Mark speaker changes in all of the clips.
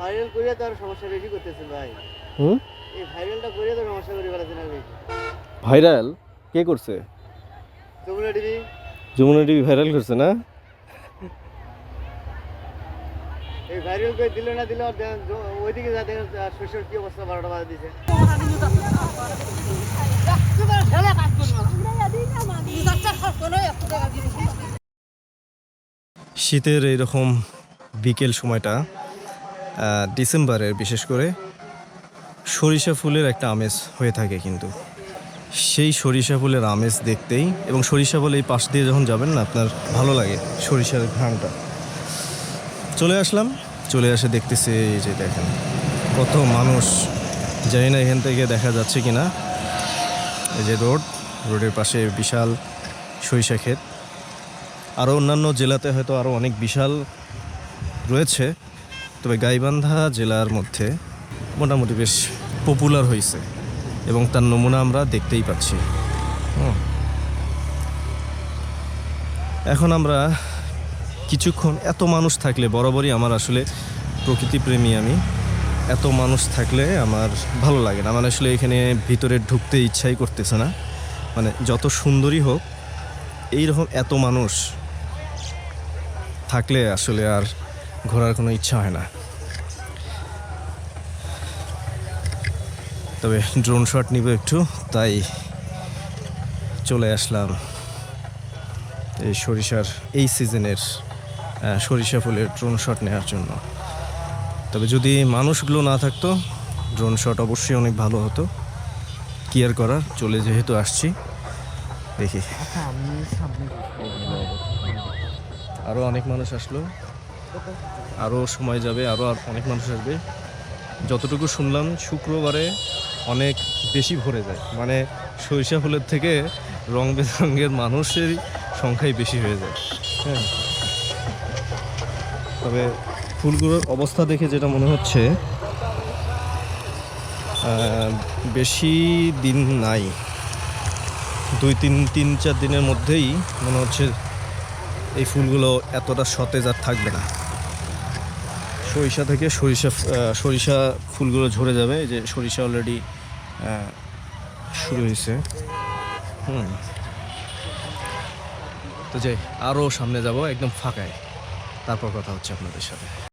Speaker 1: Viral করিয়া তো আর সমস্যা বেশি করতেছে ভাই।
Speaker 2: হুম?
Speaker 1: এই ভাইরালটা করিয়া তো সমস্যা করে বেশি।
Speaker 2: ভাইরাল কে করছে?
Speaker 1: তোমরা টিভি।
Speaker 2: যমুনা টিভি ভাইরাল করছে না?
Speaker 1: এই ভাইরাল করে দিলে না দিলে ওইদিকে যা দেখেন শস্যের কি অবস্থা বারোটা বাজে দিছে।
Speaker 2: শীতের এইরকম বিকেল সময়টা ডিসেম্বরের, বিশেষ করে সরিষা ফুলের একটা আমেজ হয়ে থাকে কিন্তু। সেই সরিষা ফুলের আমেজ দেখতেই এবং সরিষা ফুল এই পাশ দিয়ে যখন যাবেন না, আপনার ভালো লাগে সরিষার ঘ্রাণটা। চলে আসলাম, চলে আসে দেখতেছি এই যে দেখেন, কত মানুষ। জানি না এখান থেকে দেখা যাচ্ছে কি না এই যে রোড, রোডের পাশে বিশাল সরিষা ক্ষেত। আরও অন্যান্য জেলাতে হয়তো আরও অনেক বিশাল রয়েছে। তবে গাইবান্ধা জেলার মধ্যে মোটামুটি বেশ পপুলার হয়েছে এবং তার নমুনা আমরা দেখতেই পাচ্ছি। এখন আমরা কিছুক্ষণ এত মানুষ থাকলে, বরাবরই আমার আসলে প্রকৃতিপ্রেমী আমি, এত মানুষ থাকলে আমার ভালো লাগে না। মানে আসলে এখানে ভিতরে ঢুকতে ইচ্ছাই করতেছে না। মানে যত সুন্দরই হোক, এইরকম এত মানুষ থাকলে আসলে আর ঘোরার কোনো ইচ্ছা হয় না। তবে ড্রোন শট নিব একটু তাই চলে আসলাম এই সরিষার এই সিজনের সরিষা ফুলের ড্রোন শট নেওয়ার জন্য। তবে যদি মানুষগুলো না থাকতো ড্রোন শট অবশ্যই অনেক ভালো হতো। কি আর করার চলে যেহেতু আসছি। দেখি। আরও অনেক মানুষ আসলো। আরও সময় যাবে, আরও আর অনেক মানুষ আসবে। যতটুকু শুনলাম, শুক্রবারে অনেক বেশি ভরে যায়। মানে সরিষা ফুলের থেকে রং বেরঙের মানুষের সংখ্যাই বেশি হয়ে যায়। হ্যাঁ। তবে ফুলগুলোর অবস্থা দেখে যেটা মনে হচ্ছে বেশি দিন নাই। দুই তিন তিন, চার দিনের মধ্যেই মনে হচ্ছে এই ফুলগুলো এতটা সতেজ আর থাকবে না। সরিষা থেকে সরিষা সরিষা ফুলগুলো ঝরে যাবে। যে সরিষা অলরেডি শুরু হয়েছে। হুম। তো যাই আরও সামনে যাব, একদম ফাঁকায়। তারপর কথা হচ্ছে আপনাদের সাথে।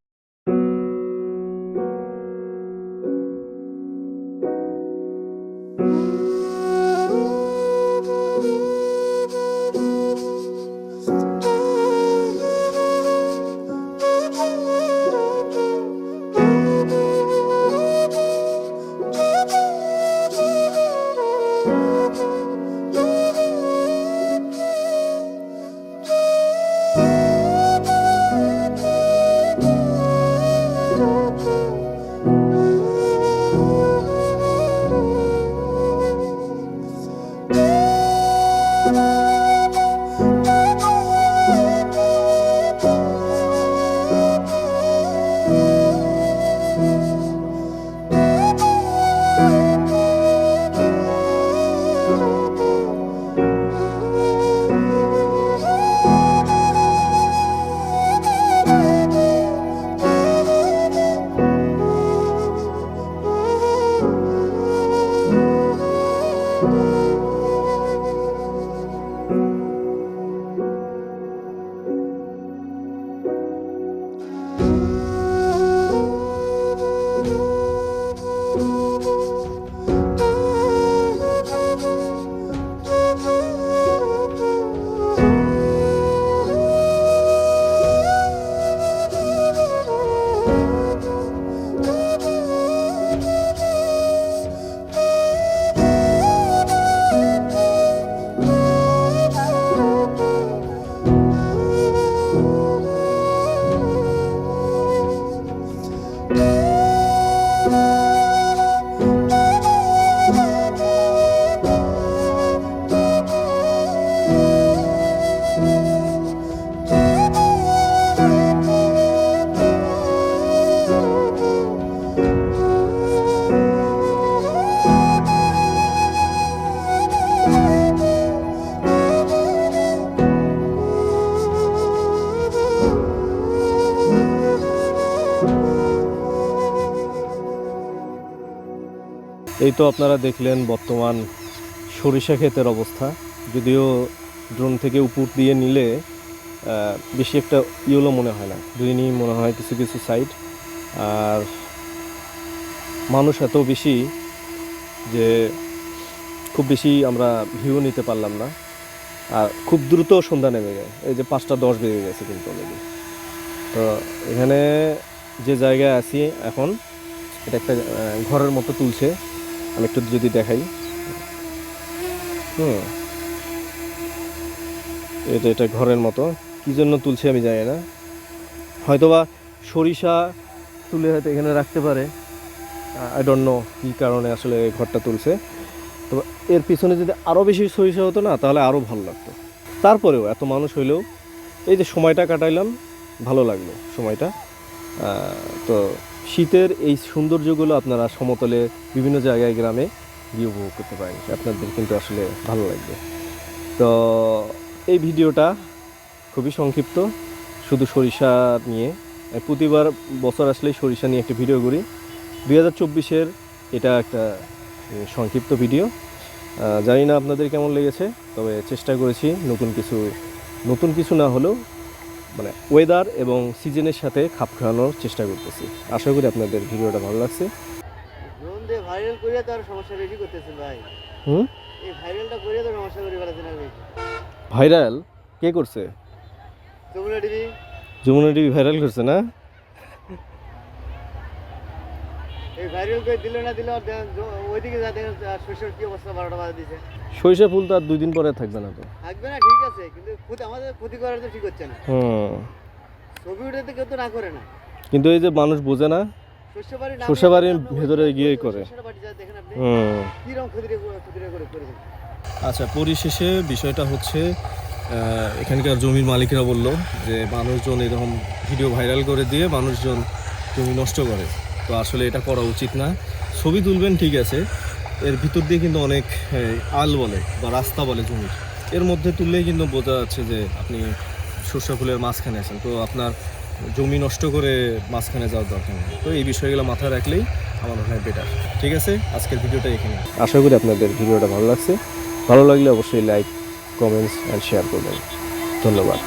Speaker 2: এই তো আপনারা দেখলেন বর্তমান সরিষা ক্ষেতের অবস্থা। যদিও ড্রোন থেকে উপর দিয়ে নিলে বেশি একটা ইয়েলো মনে হয় না। গ্রিনই মনে হয় কিছু কিছু সাইড আর মানুষ এত বেশি যে খুব বেশি আমরা ভিউ নিতে পারলাম না। আর খুব দ্রুত সন্ধ্যা নেমে যায়। এই যে পাঁচটা দশ বেজে গেছে কিন্তু অলরেডি তো এখানে যে জায়গায় আছি এখন, এটা একটা ঘরের মতো তুলছে। আমি একটু যদি দেখাই। হুম। এটা এটা ঘরের মতো। কী জন্য তুলছে আমি জানি না। হয়তোবা সরিষা তুলে হয়তো এখানে রাখতে পারে। আই ডোন্ট নো কী কারণে আসলে ঘরটা তুলছে। তো এর পিছনে যদি আরও বেশি সরিষা হতো না, তাহলে আরও ভালো লাগতো। তারপরেও এত মানুষ হইলেও এই যে সময়টা কাটাইলাম, ভালো লাগল সময়টা। তো শীতের এই সৌন্দর্যগুলো আপনারা সমতলে বিভিন্ন জায়গায় গ্রামে গিয়ে উপভোগ করতে পারেন। আপনাদের কিন্তু আসলে ভালো লাগবে। তো এই ভিডিওটা খুবই সংক্ষিপ্ত। শুধু সরিষা নিয়ে। প্রতিবার বছর আসলেই সরিষা নিয়ে একটা ভিডিও করি। দুই হাজার চব্বিশের এটা একটা সংক্ষিপ্ত ভিডিও। জানি না আপনাদের কেমন লেগেছে, তবে চেষ্টা করেছি নতুন কিছু নতুন কিছু না হলেও মানে ওয়েদার এবং সিজনের সাথে খাপ খাওয়ানোর চেষ্টা করতেছি। আশা করি আপনাদের ভিডিওটা ভালো লাগছে।
Speaker 1: ভাইরাল তার সমস্যা বেশি করতেছে ভাই।
Speaker 2: হুম?
Speaker 1: এই ভাইরালটা তো সমস্যা করে
Speaker 2: ভাইরাল কে করছে?
Speaker 1: টিভি।
Speaker 2: যমুনা টিভি ভাইরাল করছে না?
Speaker 1: এই ভাইরাল করে দিলে না দিলে আর দে- জ- ওইদিকে যা দেখেন কি অবস্থা বারোটা বাজে দিছে।
Speaker 2: সরিষা ফুল তো আর দুই দিন পরে থাকবে না তো।
Speaker 1: থাকবে না ঠিক আছে কিন্তু ক্ষতি আমাদের ক্ষতি করার তো ঠিক হচ্ছে না।
Speaker 2: হুম।
Speaker 1: ছবি উঠাতে কেউ তো না করে না।
Speaker 2: কিন্তু এই যে মানুষ বোঝে না বাড়ির ভেতরে গিয়েই করে।
Speaker 1: শস্যের বাড়ি যা দেখেন আপনি
Speaker 2: হুম। আচ্ছা পরিশেষে বিষয়টা হচ্ছে এখানকার জমির মালিকরা বলল যে মানুষজন এরকম ভিডিও ভাইরাল করে দিয়ে মানুষজন জমি নষ্ট করে। তো আসলে এটা করা উচিত না। ছবি তুলবেন, ঠিক আছে। এর ভিতর দিয়ে কিন্তু অনেক আল বলে বা রাস্তা বলে জমির এর মধ্যে তুললেই কিন্তু বোঝা যাচ্ছে যে আপনি সর্ষে ফুলের মাঝখানে আছেন। তো আপনার জমি নষ্ট করে মাঝখানে যাওয়ার দরকার নেই। তো এই বিষয়গুলো মাথায় রাখলেই আমার মনে হয় বেটার ঠিক আছে? আজকের ভিডিওটা এখানে। আশা করি আপনাদের ভিডিওটা ভালো লাগছে। ভালো লাগলে অবশ্যই লাইক কমেন্টস অ্যান্ড শেয়ার করবেন। ধন্যবাদ।